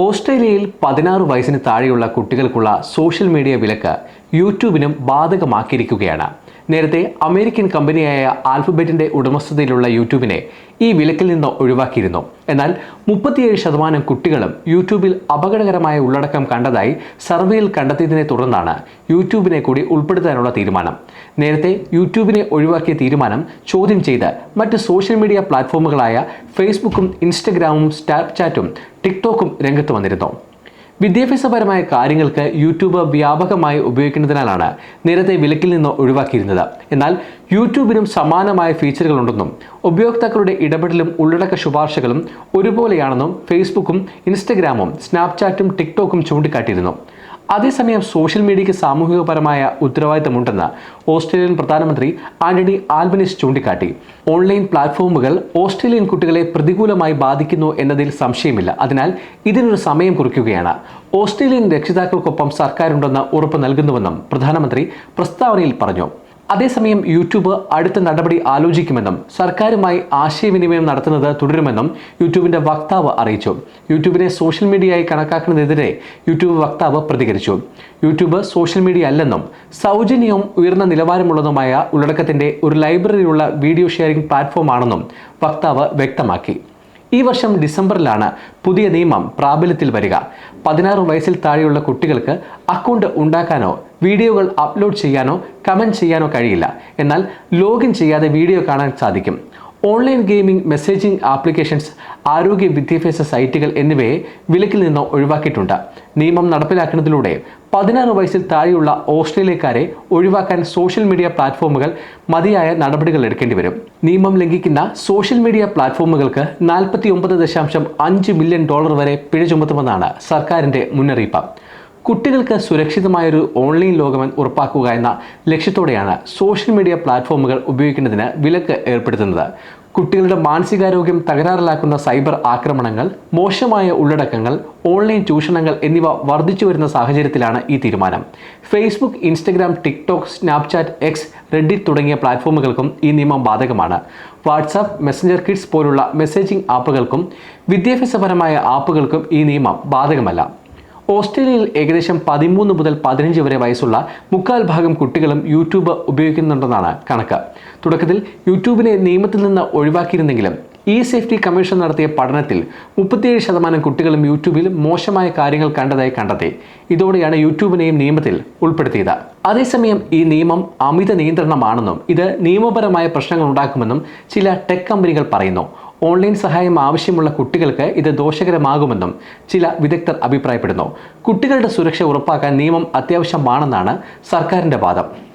ഓസ്ട്രേലിയയിൽ പതിനാറ് വയസ്സിന് താഴെയുള്ള കുട്ടികൾക്കുള്ള സോഷ്യൽ മീഡിയ വിലക്ക് യൂട്യൂബിനും ബാധകമാക്കിയിരിക്കുകയാണ്. നേരത്തെ അമേരിക്കൻ കമ്പനിയായ ആൽഫബെറ്റിന്റെ ഉടമസ്ഥതയിലുള്ള യൂട്യൂബിനെ ഈ വിലക്കിൽ നിന്ന് ഒഴിവാക്കിയിരുന്നു. എന്നാൽ മുപ്പത്തിയേഴ് ശതമാനം കുട്ടികളും യൂട്യൂബിൽ അപകടകരമായ ഉള്ളടക്കം കണ്ടതായി സർവേയിൽ കണ്ടെത്തിയതിനെ തുടർന്നാണ് യൂട്യൂബിനെ കൂടി ഉൾപ്പെടുത്താനുള്ള തീരുമാനം. നേരത്തെ യൂട്യൂബിനെ ഒഴിവാക്കിയ തീരുമാനം ചോദ്യം ചെയ്ത് മറ്റ് സോഷ്യൽ മീഡിയ പ്ലാറ്റ്ഫോമുകളായ ഫേസ്ബുക്കും ഇൻസ്റ്റഗ്രാമും സ്നാപ്ചാറ്റും ടിക്ടോക്കും രംഗത്ത് വന്നിരുന്നു. വിദ്യാഭ്യാസപരമായ കാര്യങ്ങൾക്ക് യൂട്യൂബ് വ്യാപകമായി ഉപയോഗിക്കുന്നതിനാലാണ് നേരത്തെ വിലക്കിൽ നിന്ന് ഒഴിവാക്കിയിരുന്നത്. എന്നാൽ യൂട്യൂബിനും സമാനമായ ഫീച്ചറുകളുണ്ടെന്നും ഉപയോക്താക്കളുടെ ഇടപെടലും ഉള്ളടക്ക ശുപാർശകളും ഒരുപോലെയാണെന്നും ഫേസ്ബുക്കും ഇൻസ്റ്റഗ്രാമും സ്നാപ്ചാറ്റും ടിക്ടോക്കും ചൂണ്ടിക്കാട്ടിയിരുന്നു. അതേസമയം സോഷ്യൽ മീഡിയയ്ക്ക് സാമൂഹികപരമായ ഉത്തരവാദിത്തമുണ്ടെന്ന് ഓസ്ട്രേലിയൻ പ്രധാനമന്ത്രി ആന്റണി ആൽബനിസ് ചൂണ്ടിക്കാട്ടി. ഓൺലൈൻ പ്ലാറ്റ്ഫോമുകൾ ഓസ്ട്രേലിയൻ കുട്ടികളെ പ്രതികൂലമായി ബാധിക്കുന്നു എന്നതിൽ സംശയമില്ല. അതിനാൽ ഇതിനൊരു സമയം കുറിക്കുകയാണ്. ഓസ്ട്രേലിയൻ രക്ഷിതാക്കൾക്കൊപ്പം സർക്കാരുണ്ടെന്ന് ഉറപ്പ് നൽകുന്നുവെന്നും പ്രധാനമന്ത്രി പ്രസ്താവനയിൽ പറഞ്ഞു. അതേസമയം യൂട്യൂബ് അടുത്ത നടപടി ആലോചിക്കുമെന്നും സർക്കാരുമായി ആശയവിനിമയം നടത്തുന്നത് തുടരുമെന്നും യൂട്യൂബിന്റെ വക്താവ് അറിയിച്ചു. യൂട്യൂബിനെ സോഷ്യൽ മീഡിയയായി കണക്കാക്കുന്നതിനെതിരെ യൂട്യൂബ് വക്താവ് പ്രതികരിച്ചു. യൂട്യൂബ് സോഷ്യൽ മീഡിയ അല്ലെന്നും സൗജന്യവും ഉയർന്ന നിലവാരമുള്ളതുമായ ഉള്ളടക്കത്തിന്റെ ഒരു ലൈബ്രറിയുള്ള വീഡിയോ ഷെയറിംഗ് പ്ലാറ്റ്ഫോമാണെന്നും വക്താവ് വ്യക്തമാക്കി. ഈ വർഷം ഡിസംബറിലാണ് പുതിയ നിയമം പ്രാബല്യത്തിൽ വരിക. പതിനാറ് വയസ്സിൽ താഴെയുള്ള കുട്ടികൾക്ക് അക്കൗണ്ട് ഉണ്ടാക്കാനോ വീഡിയോകൾ അപ്ലോഡ് ചെയ്യാനോ കമന്റ് ചെയ്യാനോ കഴിയില്ല. എന്നാൽ ലോഗിൻ ചെയ്യാതെ വീഡിയോ കാണാൻ സാധിക്കും. ഓൺലൈൻ ഗെയിമിംഗ് മെസ്സേജിംഗ് ആപ്ലിക്കേഷൻസ് ആരോഗ്യ വിദ്യാഭ്യാസ സൈറ്റുകൾ എന്നിവയെ വിലക്കിൽ നിന്ന് ഒഴിവാക്കിയിട്ടുണ്ട്. നിയമം നടപ്പിലാക്കുന്നതിലൂടെ പതിനാറ് വയസ്സിൽ താഴെയുള്ള ഓസ്ട്രേലിയക്കാരെ ഒഴിവാക്കാൻ സോഷ്യൽ മീഡിയ പ്ലാറ്റ്ഫോമുകൾ മതിയായ നടപടികൾ എടുക്കേണ്ടി വരും. നിയമം ലംഘിക്കുന്ന സോഷ്യൽ മീഡിയ പ്ലാറ്റ്ഫോമുകൾക്ക് നാൽപ്പത്തി ഒമ്പത് ദശാംശം അഞ്ച് മില്യൺ ഡോളർ വരെ പിഴ ചുമത്തുമെന്നാണ് സർക്കാരിന്റെ മുന്നറിയിപ്പ്. കുട്ടികൾക്ക് സുരക്ഷിതമായൊരു ഓൺലൈൻ ലോകം ഉറപ്പാക്കുക എന്ന ലക്ഷ്യത്തോടെയാണ് സോഷ്യൽ മീഡിയ പ്ലാറ്റ്ഫോമുകൾ ഉപയോഗിക്കുന്നതിന് വിലക്ക് ഏർപ്പെടുത്തുന്നത്. കുട്ടികളുടെ മാനസികാരോഗ്യം തകരാറിലാക്കുന്ന സൈബർ ആക്രമണങ്ങൾ മോശമായ ഉള്ളടക്കങ്ങൾ ഓൺലൈൻ ചൂഷണങ്ങൾ എന്നിവ വർദ്ധിച്ചു വരുന്ന സാഹചര്യത്തിലാണ് ഈ തീരുമാനം. Facebook Instagram TikTok Snapchat X Reddit തുടങ്ങിയ പ്ലാറ്റ്ഫോമുകൾക്കും ഈ നിയമം ബാധകമാണ്. വാട്സാപ്പ് മെസ്സഞ്ചർ കിഡ്സ് പോലുള്ള മെസ്സേജിംഗ് ആപ്പുകൾക്കും വിദ്യാഭ്യാസപരമായ ആപ്പുകൾക്കും ഈ നിയമം ബാധകമല്ല. ഓസ്ട്രേലിയയിൽ ഏകദേശം പതിമൂന്ന് മുതൽ പതിനഞ്ച് വരെ വയസ്സുള്ള മുക്കാൽ ഭാഗം കുട്ടികളും യൂട്യൂബ് ഉപയോഗിക്കുന്നുണ്ടെന്നാണ് കണക്ക്. തുടക്കത്തിൽ യൂട്യൂബിനെ നിയമത്തിൽ നിന്ന് ഒഴിവാക്കിയിരുന്നെങ്കിലും ഇ സേഫ്റ്റി കമ്മീഷൻ നടത്തിയ പഠനത്തിൽ മുപ്പത്തിയേഴ് ശതമാനം കുട്ടികളും യൂട്യൂബിൽ മോശമായ കാര്യങ്ങൾ കണ്ടതായി കണ്ടെത്തി. ഇതോടെയാണ് യൂട്യൂബിനെയും നിയമത്തിൽ ഉൾപ്പെടുത്തിയത്. അതേസമയം ഈ നിയമം അമിത നിയന്ത്രണമാണെന്നും ഇത് നിയമപരമായ പ്രശ്നങ്ങൾ ഉണ്ടാക്കുമെന്നും ചില ടെക് കമ്പനികൾ പറയുന്നു. ഓൺലൈൻ സഹായം ആവശ്യമുള്ള കുട്ടികൾക്ക് ഇത് ദോഷകരമാകുമെന്നും ചില വിദഗ്ധർ അഭിപ്രായപ്പെടുന്നു. കുട്ടികളുടെ സുരക്ഷ ഉറപ്പാക്കാൻ നിയമം അത്യാവശ്യമാണെന്നാണ് സർക്കാരിന്റെ വാദം.